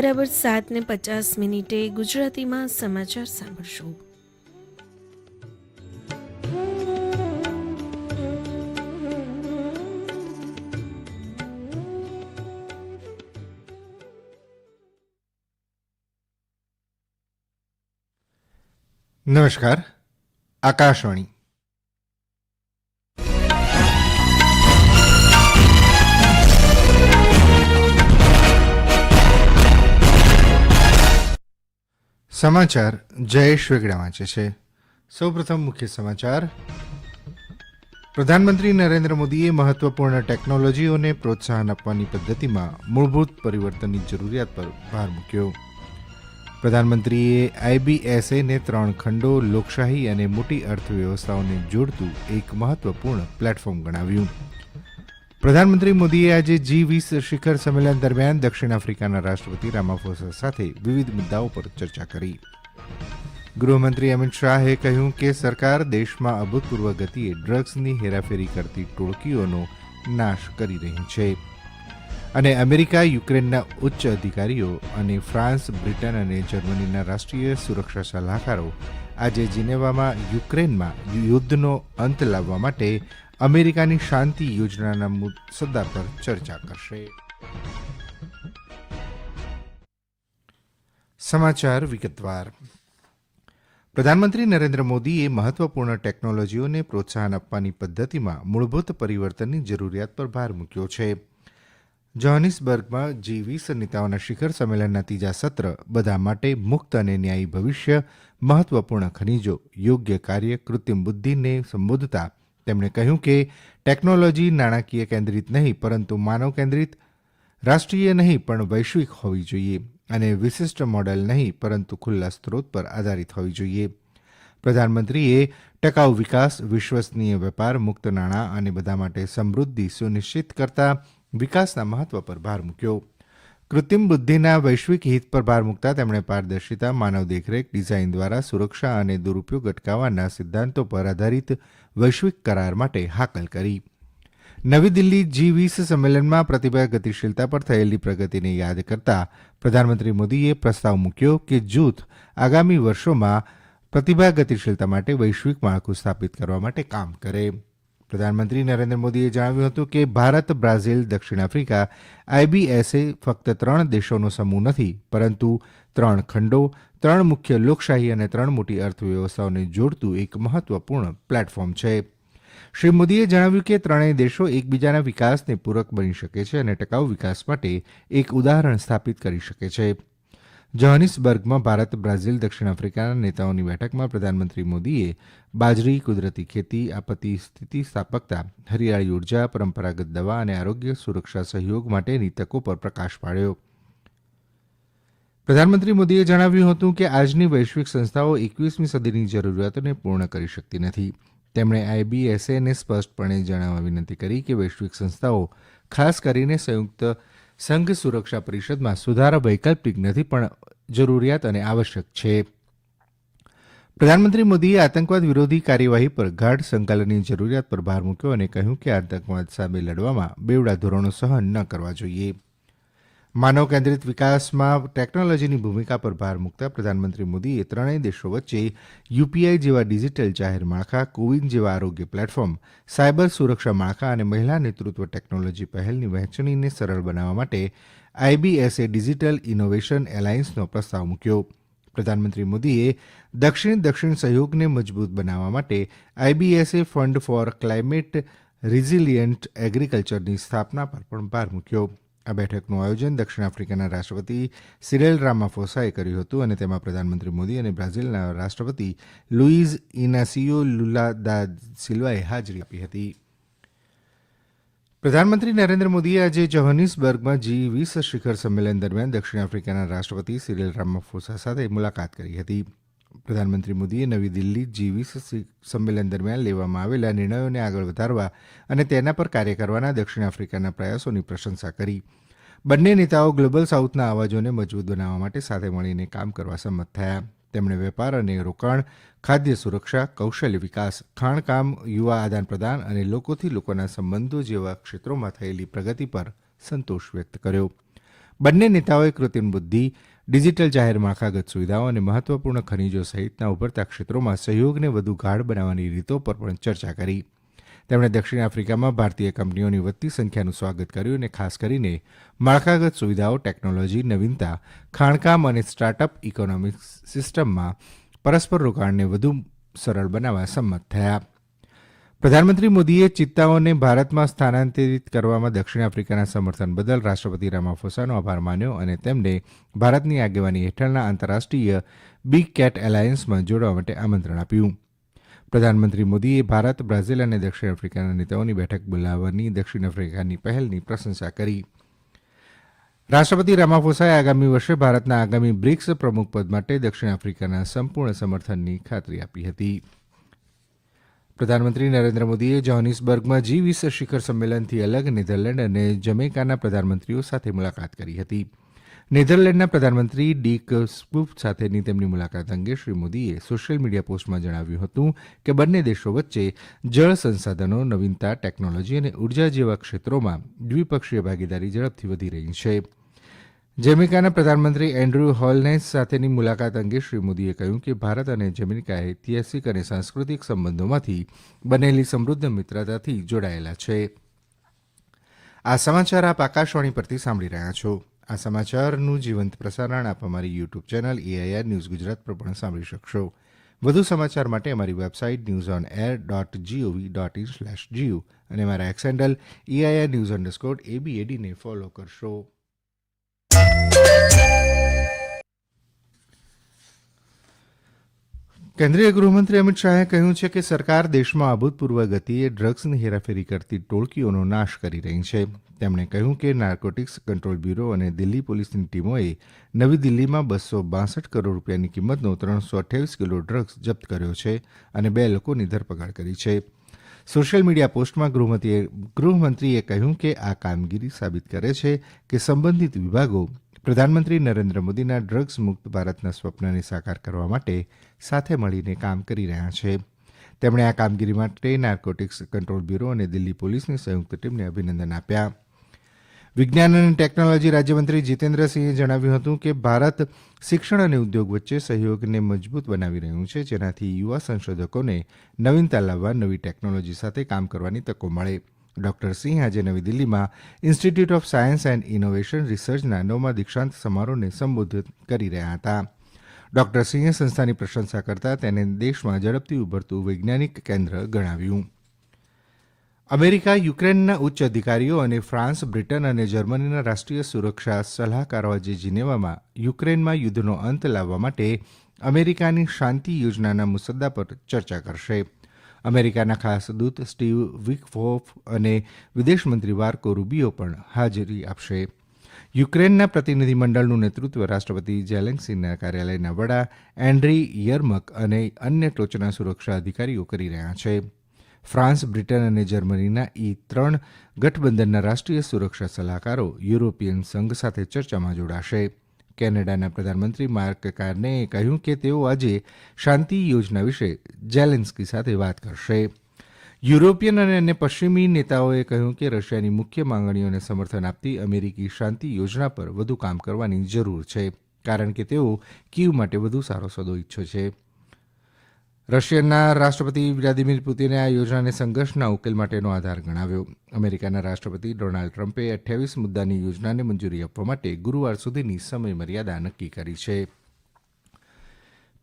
બરાબર સાત ને પચાસ મિનિટે ગુજરાતીમાં સમાચાર સાંભળશો. નમસ્કાર આકાશવાણી. સમાચાર જયેશ વેગડા વાંચે છે. સૌપ્રથમ મુખ્ય સમાચાર. પ્રધાનમંત્રી નરેન્દ્ર મોદીએ મહત્વપૂર્ણ ટેકનોલોજીઓને પ્રોત્સાહન આપવાની પદ્ધતિમાં મૂળભૂત પરિવર્તનની જરૂરિયાત પર ભાર મૂક્યો. પ્રધાનમંત્રીએ આઈબીએસએને ત્રણ ખંડો, લોકશાહી અને મોટી અર્થવ્યવસ્થાઓને જોડતું એક મહત્વપૂર્ણ પ્લેટફોર્મ ગણાવ્યું. પ્રધાનમંત્રી મોદીએ આજે જી વીસ શિખર સંમેલન દરમિયાન દક્ષિણ આફ્રિકાના રાષ્ટ્રપતિ રામાફોસા સાથે વિવિધ મુદ્દાઓ પર ચર્ચા કરી. ગૃહમંત્રી અમિત શાહે કહ્યું કે સરકાર દેશમાં અભૂતપૂર્વ ગતિએ ડ્રગ્સની હેરાફેરી કરતી ટોળકીઓનો નાશ કરી રહી છે. અને અમેરિકા, યુક્રેનના ઉચ્ચ અધિકારીઓ અને ફ્રાન્સ, બ્રિટન અને જર્મનીના રાષ્ટ્રીય સુરક્ષા સલાહકારો આજે જીનેવામાં યુક્રેનમાં યુદ્ધનો અંત લાવવા માટે અમેરિકાની શાંતિ યોજનાના મુદ્દા પર ચર્ચા કરશે. સમાચાર વિગતવાર. પ્રધાનમંત્રી નરેન્દ્ર મોદીએ મહત્વપૂર્ણ ટેકનોલોજીઓને પ્રોત્સાહન આપવાની પદ્ધતિમાં મૂળભૂત પરિવર્તનની જરૂરિયાત પર ભાર મૂક્યો છે. જોહાનિસબર્ગમાં જી વીસ નેતાઓના શિખર સંમેલનના ત્રીજા સત્ર બધા માટે મુક્ત અને ન્યાયી ભવિષ્ય, મહત્વપૂર્ણ ખનીજો, યોગ્ય કાર્ય, કૃત્રિમ બુદ્ધિને સંબોધતા તેમણે કહ્યું કે ટેકનોલોજી નાણાકીય કેન્દ્રિત નહીં, પરંતુ માનવ કેન્દ્રિત, રાષ્ટ્રીય નહીં પણ વૈશ્વિક હોવી જોઈએ અને વિશિષ્ટ મોડેલ નહીં, પરંતુ ખુલ્લા સ્ત્રોત પર આધારિત હોવી જોઈએ. પ્રધાનમંત્રીએ ટકાઉ વિકાસ, વિશ્વસનીય વેપાર, મુક્ત નાણાં અને બધા માટે સમૃદ્ધિ સુનિશ્ચિત કરતા વિકાસના મહત્વ પર ભાર મૂક્યો. કૃત્રિમ બુદ્ધિના વૈશ્વિક હિત પર ભાર મૂકતા તેમણે પારદર્શિતા, માનવ દેખરેખ, ડિઝાઇન દ્વારા સુરક્ષા અને દુરુપયોગ અટકાવવાના સિદ્ધાંતો પર આધારિત વૈશ્વિક કરાર માટે હાકલ કરી. નવી દિલ્હી જી વીસ સંમેલનમાં પ્રતિભા ગતિશીલતા પર થયેલી પ્રગતિને યાદ કરતા પ્રધાનમંત્રી મોદીએ પ્રસ્તાવ મૂક્યો કે જૂથ આગામી વર્ષોમાં પ્રતિભા ગતિશીલતા માટે વૈશ્વિક માળખું સ્થાપિત કરવા માટે કામ કરે. પ્રધાનમંત્રી નરેન્દ્ર મોદીએ જણાવ્યું હતું કે ભારત, બ્રાઝિલ, દક્ષિણ આફ્રિકા આઈબીએસએ ફક્ત ત્રણ દેશોનો સમૂહ નથી, પરંતુ ત્રણ ખંડો, ત્રણ મુખ્ય લોકશાહી અને ત્રણ મોટી અર્થવ્યવસ્થાઓને જોડતું એક મહત્વપૂર્ણ પ્લેટફોર્મ છે. શ્રી મોદીએ જણાવ્યું કે ત્રણેય દેશો એકબીજાના વિકાસને પૂરક બની શકે છે અને ટકાઉ વિકાસ માટે એક ઉદાહરણ સ્થાપિત કરી શકે છે. જોહાનિસબર્ગમાં ભારત, બ્રાઝીલ, દક્ષિણ આફ્રિકાના નેતાઓની બેઠકમાં પ્રધાનમંત્રી મોદીએ બાજરી, કુદરતી ખેતી, આપત્તિ સ્થિતિસ્થાપકતા હરિયાળી ઊર્જા, પરંપરાગત દવા અને આરોગ્ય સુરક્ષા સહયોગ માટેની તકો પર પ્રકાશ પાડ્યો. પ્રધાનમંત્રી મોદીએ જણાવ્યું હતું કે આજની વૈશ્વિક સંસ્થાઓ એકવીસમી સદીની જરૂરિયાતોને પૂર્ણ કરી શકતી નથી. તેમણે આઈબીએસએને સ્પષ્ટપણે જણાવવા વિનંતી કરી કે વૈશ્વિક સંસ્થાઓ ખાસ કરીને સંયુક્ત સંઘ સુરક્ષા પરિષદમાં સુધારા વૈકલ્પિક નથી, પણ જરૂરિયાત અને આવશ્યક છે. પ્રધાનમંત્રી મોદીએ આતંકવાદ વિરોધી કાર્યવાહી પર ગાઢ સંકલનની જરૂરિયાત પર ભાર મૂક્યો અને કહ્યું કે આતંકવાદ સામે લડવામાં બેવડા ધોરણો સહન ન કરવા જોઈએ. માનવ કેન્દ્રિત વિકાસમાં ટેકનોલોજીની ભૂમિકા પર ભાર મૂકતા પ્રધાનમંત્રી મોદીએ ત્રણેય દેશો વચ્ચે યુપીઆઈ જેવા ડિજિટલ જાહેર માળખા, કોવિન જેવા આરોગ્ય પ્લેટફોર્મ, સાયબર સુરક્ષા માળખા અને મહિલા નેતૃત્વ ટેકનોલોજી પહેલની વહેંચણીને સરળ બનાવવા માટે આઈબીએસએ ડિજિટલ ઇનોવેશન એલાયન્સનો પ્રસ્તાવ મૂક્યો. પ્રધાનમંત્રી મોદીએ દક્ષિણ દક્ષિણ સહયોગને મજબૂત બનાવવા માટે IBSA fund for climate resilient એગ્રીકલ્ચરની સ્થાપના પર પણ ભાર મૂક્યો. આ બેઠકનું આયોજન દક્ષિણ આફ્રિકાના રાષ્ટ્રપતિ સિરેલ રામાફોસાએ કર્યું હતું અને તેમાં પ્રધાનમંત્રી મોદી અને બ્રાઝિલના રાષ્ટ્રપતિ લુઇઝ ઇનાસિયો લુલા દા સિલ્વાએ હાજરી આપી હતી. પ્રધાનમંત્રી નરેન્દ્ર મોદીએ આજે જોહાનિસબર્ગમાં જી વીસ શિખર સંમેલન દરમિયાન દક્ષિણ આફ્રિકાના રાષ્ટ્રપતિ સિરેલ રામાફોસા સાથે મુલાકાત કરી હતી. પ્રધાનમંત્રી મોદીએ નવી દિલ્હી જી વીસ સંમેલન દરમિયાન લેવામાં આવેલા નિર્ણયોને આગળ વધારવા અને તેના પર કાર્ય કરવાના દક્ષિણ આફ્રિકાના પ્રયાસોની પ્રશંસા કરી. બંને નેતાઓ ગ્લોબલ સાઉથના અવાજોને મજબૂત બનાવવા માટે સાથે મળીને કામ કરવા સંમત થયા. તેમણે વેપાર અને રોકાણ, ખાદ્ય સુરક્ષા, કૌશલ્ય વિકાસ, ખાણકામ, યુવા આદાન પ્રદાન અને લોકોથી લોકોના સંબંધો જેવા ક્ષેત્રોમાં થયેલી પ્રગતિ પર સંતોષ વ્યક્ત કર્યો. બંને નેતાઓએ કૃત્રિમ બુદ્ધિ ડિજિટલ જાહેર માળખાગત સુવિધાઓ અને મહત્વપૂર્ણ ખનીજો સહિતના ઉભરતા ક્ષેત્રોમાં સહયોગને વધુ ગાઢ બનાવવાની રીતો પર પણ ચર્ચા કરી. તેમણે દક્ષિણ આફ્રિકામાં ભારતીય કંપનીઓની વધતી સંખ્યાનું સ્વાગત કર્યું અને ખાસ કરીને માળખાગત સુવિધાઓ, ટેકનોલોજી, નવીનતા, ખાણકામ અને સ્ટાર્ટઅપ ઇકોનોમિક સિસ્ટમમાં પરસ્પર રોકાણને વધુ સરળ બનાવવા સંમત થયા. પ્રધાનમંત્રી મોદીએ ચિત્તાઓને ભારતમાં સ્થાનાંતરિત કરવામાં દક્ષિણ આફ્રિકાના સમર્થન બદલ રાષ્ટ્રપતિ રામાફોસાનો આભાર માન્યો અને તેમને ભારતની આગેવાની હેઠળના આંતરરાષ્ટ્રીય બિગ કેટ એલાયન્સમાં જોડવા માટે આમંત્રણ આપ્યું. પ્રધાનમંત્રી મોદીએ ભારત, બ્રાઝિલ અને દક્ષિણ આફ્રિકાના નેતાઓની બેઠક બોલાવવાની દક્ષિણ આફ્રિકાની પહેલની પ્રશંસા કરી. રાષ્ટ્રપતિ રામાફોસાએ આગામી વર્ષે ભારતના આગામી બ્રિક્સ પ્રમુખ પદ માટે દક્ષિણ આફ્રિકાના સંપૂર્ણ સમર્થનની ખાતરી આપી હતી. પ્રધાનમંત્રી નરેન્દ્ર મોદીએ જોહાનિસબર્ગમાં જી વીસ શિખર સંમેલનથી અલગ નેધરલેન્ડ અને જમૈકાના પ્રધાનમંત્રીઓ સાથે મુલાકાત કરી હતી. નેધરલેન્ડના પ્રધાનમંત્રી ડીક સ્પૂફ સાથેની તેમની મુલાકાત અંગે શ્રી મોદીએ સોશિયલ મીડિયા પોસ્ટમાં જણાવ્યું હતું કે બંને દેશો વચ્ચે જળ સંસાધનો, નવીનતા, ટેકનોલોજી અને ઊર્જા જેવા ક્ષેત્રોમાં દ્વિપક્ષીય ભાગીદારી ઝડપથી વધી રહી છે. જેમિકાના પ્રધાનમંત્રી એન્ડ્રુ હોલનેસ સાથેની મુલાકાત અંગે શ્રી મોદીએ કહ્યું કે ભારત અને જેમિકા ઐતિહાસિક અને સાંસ્કૃતિક સંબંધોમાંથી બનેલી સમૃદ્ધ મિત્રતાથી જોડાયેલા છે. આ સમાચાર આપ આકાશવાણી પરથી સાંભળી રહ્યા છો. આ સમાચારનું જીવંત પ્રસારણ આપ અમારી YouTube channel AIR news Gujarat પર પણ સાંભળી શકશો. વધુ સમાચાર માટે અમારી website news on air dot GOV dot in slash GU અને અમારા X handle AIR news underscore એબીએડીને follow કરશો. કેન્દ્રીય ગૃહમંત્રી અમિત શાહે કહ્યું છે કે સરકાર દેશમાં અભૂતપૂર્વ ગતિએ ડ્રગ્સની હેરાફેરી કરતી ટોળકીઓનો નાશ કરી રહી છે. તેમણે કહ્યું કે નાર્કોટિક્સ કંટ્રોલ બ્યુરો અને દિલ્હી પોલીસની ટીમોએ નવી દિલ્હીમાં બસો બાસઠ કરોડ રૂપિયાની કિંમતનો ત્રણસો અઠ્યાવીસ કિલો ડ્રગ્સ જપ્ત કર્યો છે અને બે લોકોની ધરપકડ કરી છે. સોશિયલ મીડિયા પોસ્ટમાં ગૃહમંત્રીએ ગૃહમંત્રીએ કહ્યું કે આ કામગીરી સાબિત કરે છે કે સંબંધિત વિભાગો પ્રધાનમંત્રી નરેન્દ્ર મોદીના ડ્રગ્સ મુક્ત ભારતના સ્વપ્નને સાકાર કરવા માટે સાથે મળીને કામ કરી રહ્યા છે. તેમણે આ કામગીરી માટે નાર્કોટિક્સ કંટ્રોલ બ્યુરો અને દિલ્હી પોલીસની સંયુક્ત ટીમને અભિનંદન આપ્યા. વિજ્ઞાન અને ટેકનોલોજી રાજ્યમંત્રી જીતેન્દ્રસિંહે જણાવ્યું હતું કે ભારત શિક્ષણ અને ઉદ્યોગ વચ્ચે સહયોગને મજબૂત બનાવી રહ્યું છે, જેનાથી યુવા સંશોધકોને નવીનતા લાવવા નવી ટેકનોલોજી સાથે કામ કરવાની તકો મળે. ડોક્ટર સિંહ આજે નવી દિલ્હીમાં institute of science and innovation રિસર્ચના નવમા દીક્ષાંત સમારોહને સંબોધિત કરી રહ્યા હતા. ડોક્ટર સિંહે સંસ્થાની પ્રશંસા કરતાં તેને દેશમાં ઝડપથી ઉભરતું વૈજ્ઞાનિક કેન્દ્ર ગણાવ્યું. અમેરિકા, યુક્રેનના ઉચ્ચ અધિકારીઓ અને ફ્રાન્સ, બ્રિટન અને જર્મનીના રાષ્ટ્રીય સુરક્ષા સલાહકારો આજે જિનેવામાં યુક્રેનમાં યુદ્ધનો અંત લાવવા માટે અમેરિકાની શાંતિ યોજનાના મુસદ્દા પર ચર્ચા કરશે. અમેરિકાના ખાસ દૂત સ્ટીવ વિકફોફ અને વિદેશમંત્રી વાર્કો રૂબીઓ પણ હાજરી આપશે. યુક્રેનના પ્રતિનિધિમંડળનું નેતૃત્વ રાષ્ટ્રપતિ જેલેન્સીના કાર્યાલયના વડા એન્ડ્રી યર્મક અને અન્ય ટોચના સુરક્ષા અધિકારીઓ કરી રહ્યા છે. ફ્રાન્સ, બ્રિટન અને જર્મનીના ઈ ત્રણ ગઠબંધનના રાષ્ટ્રીય સુરક્ષા સલાહકારો યુરોપિયન સંઘ સાથે ચર્ચામાં જોડાશે. કેનેડાના પ્રધાનમંત્રી માર્ક કાર્નેએ કહ્યું કે તેઓ આજે શાંતિ યોજના વિશે જેલેન્સ્કી સાથે વાત કરશે. યુરોપિયન અને અન્ય પશ્ચિમી નેતાઓએ કહ્યું કે રશિયાની મુખ્ય માંગણીઓને સમર્થન આપતી અમેરિકી શાંતિ યોજના પર વધુ કામ કરવાની જરૂર છે, કારણ કે તેઓ કીવ માટે વધુ સારો સોદો ઈચ્છે છે. રશિયનના રાષ્ટ્રપતિ વ્લાદિમીર પુતિને આ યોજનાને સંઘર્ષના ઉકેલ માટેનો આધાર ગણાવ્યો. અમેરિકાના રાષ્ટ્રપતિ ડોનાલ્ડ ટ્રમ્પે અઠ્યાવીસ મુદ્દાની યોજનાને મંજૂરી આપવા માટે ગુરૂવાર સુધીની સમય મર્યાદા નક્કી કરી છે.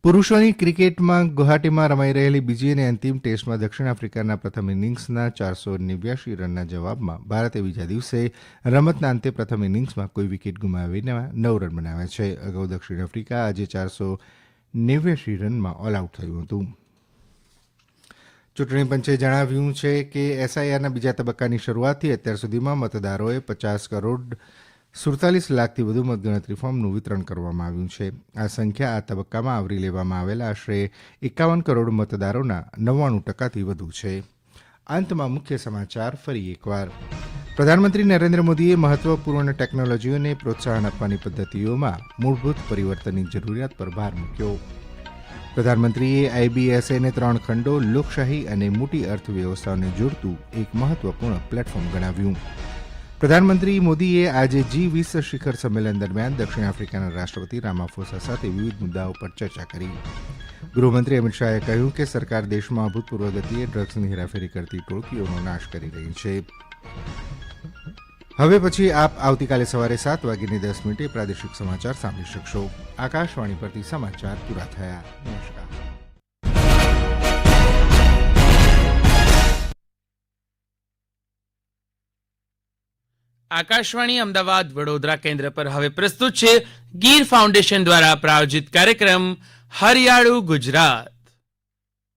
પુરૂષોની ક્રિકેટમાં ગુવાહાટીમાં રમાઈ રહેલી બીજી અને અંતિમ ટેસ્ટમાં દક્ષિણ આફ્રિકાના પ્રથમ ઇનિંગ્સના ચારસો નેવ્યાશી રનના જવાબમાં ભારતે બીજા દિવસે રમતના અંતે પ્રથમ ઇનિંગ્સમાં કોઈ વિકેટ ગુમાવીને નવ રન બનાવ્યા છે. અગાઉ દક્ષિણ આફ્રિકા આજે ચારસો નેવ્યાશી રનમાં ઓલ આઉટ થયું હતું. ચૂંટણી પંચે જણાવ્યું છે કે એસઆઈઆરના બીજા તબક્કાની શરૂઆતથી અત્યાર સુધીમાં મતદારોએ પચાસ કરોડ સુડતાલીસ લાખથી વધુ મતગણતરી ફોર્મનું વિતરણ કરવામાં આવ્યું છે. આ સંખ્યા આ તબક્કામાં આવરી લેવામાં આવેલા આશરે એકાવન કરોડ મતદારોના નવ્વાણું ટકાથી વધુ છે. અંતમાં મુખ્ય સમાચાર ફરી એકવાર. પ્રધાનમંત્રી નરેન્દ્ર મોદીએ મહત્વપૂર્ણ ટેકનોલોજીઓને પ્રોત્સાહન આપવાની પદ્ધતિઓમાં મૂળભૂત પરિવર્તનની જરૂરિયાત પર ભાર મૂક્યો. પ્રધાનમંત્રીએ આઈબીએસએને ત્રણ ખંડો, લોકશાહી અને મોટી અર્થવ્યવસ્થાઓને જોડતું એક મહત્વપૂર્ણ પ્લેટફોર્મ ગણાવ્યું. પ્રધાનમંત્રી મોદીએ આજે જી વીસ શિખર સંમેલન દરમિયાન દક્ષિણ આફ્રિકાના રાષ્ટ્રપતિ રામાફોસા સાથે વિવિધ મુદ્દાઓ પર ચર્ચા કરી. ગૃહમંત્રી અમિત શાહે કહ્યું કે સરકાર દેશમાં અભૂતપૂર્વ ગતિએ ડ્રગ્સની હેરાફેરી કરતી ટોળકીઓનો નાશ કરી રહી છે. હવે પછી આપ આવતીકાલે સવારે સાત વાગીને દસ મિનિટે પ્રાદેશિક સમાચાર સાંભળી શકશો. આકાશવાણી પરથી સમાચાર પૂરા થયા. નમસ્કાર. આકાશવાણી અમદાવાદ વડોદરા કેન્દ્ર પર હવે પ્રસ્તુત છે ગીર ફાઉન્ડેશન દ્વારા પ્રાયોજિત કાર્યક્રમ હરિયાળું ગુજરાત.